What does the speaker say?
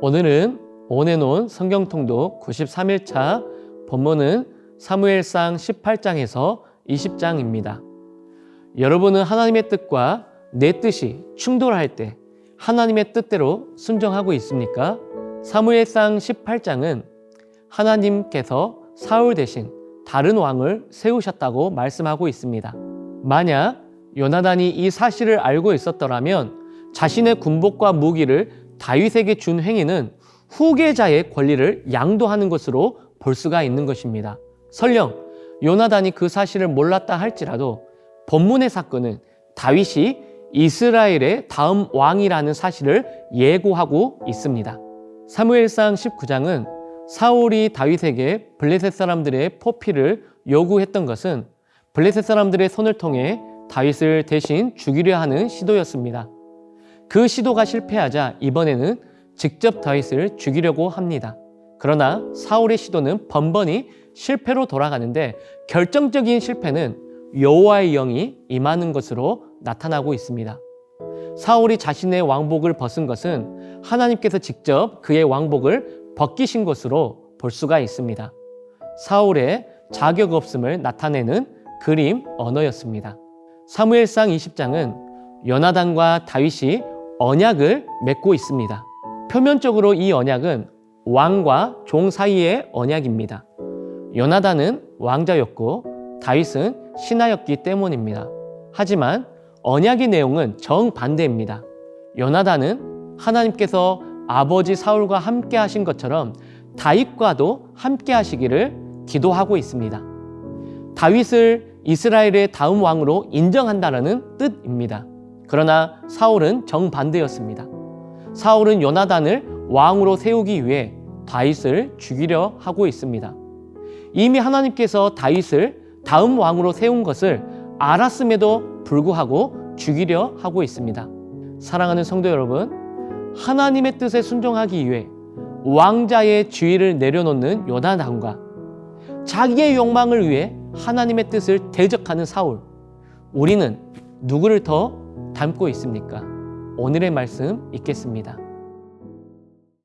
오늘은 온해놓은 성경통독 93일차 본문은 사무엘상 18장에서 20장입니다. 여러분은 하나님의 뜻과 내 뜻이 충돌할 때 하나님의 뜻대로 순종하고 있습니까? 사무엘상 18장은 하나님께서 사울 대신 다른 왕을 세우셨다고 말씀하고 있습니다. 만약 요나단이 이 사실을 알고 있었더라면 자신의 군복과 무기를 다윗에게 준 행위는 후계자의 권리를 양도하는 것으로 볼 수가 있는 것입니다. 설령 요나단이 그 사실을 몰랐다 할지라도 본문의 사건은 다윗이 이스라엘의 다음 왕이라는 사실을 예고하고 있습니다. 사무엘상 19장은 사울이 다윗에게 블레셋 사람들의 포피를 요구했던 것은 블레셋 사람들의 손을 통해 다윗을 대신 죽이려 하는 시도였습니다. 그 시도가 실패하자 이번에는 직접 다윗을 죽이려고 합니다. 그러나 사울의 시도는 번번이 실패로 돌아가는데 결정적인 실패는 여호와의 영이 임하는 것으로 나타나고 있습니다. 사울이 자신의 왕복을 벗은 것은 하나님께서 직접 그의 왕복을 벗기신 것으로 볼 수가 있습니다. 사울의 자격 없음을 나타내는 그림 언어였습니다. 사무엘상 20장은 연하단과 다윗이 언약을 맺고 있습니다. 표면적으로 이 언약은 왕과 종 사이의 언약입니다. 연하단은 왕자였고 다윗은 신하였기 때문입니다. 하지만 언약의 내용은 정반대입니다. 연하단은 하나님께서 아버지 사울과 함께 하신 것처럼 다윗과도 함께 하시기를 기도하고 있습니다. 다윗을 이스라엘의 다음 왕으로 인정한다라는 뜻입니다. 그러나 사울은 정반대였습니다. 사울은 요나단을 왕으로 세우기 위해 다윗을 죽이려 하고 있습니다. 이미 하나님께서 다윗을 다음 왕으로 세운 것을 알았음에도 불구하고 죽이려 하고 있습니다. 사랑하는 성도 여러분, 하나님의 뜻에 순종하기 위해 왕자의 지위를 내려놓는 요나단과 자기의 욕망을 위해 하나님의 뜻을 대적하는 사울. 우리는 누구를 더 닮고 있습니까? 오늘의 말씀 읽겠습니다.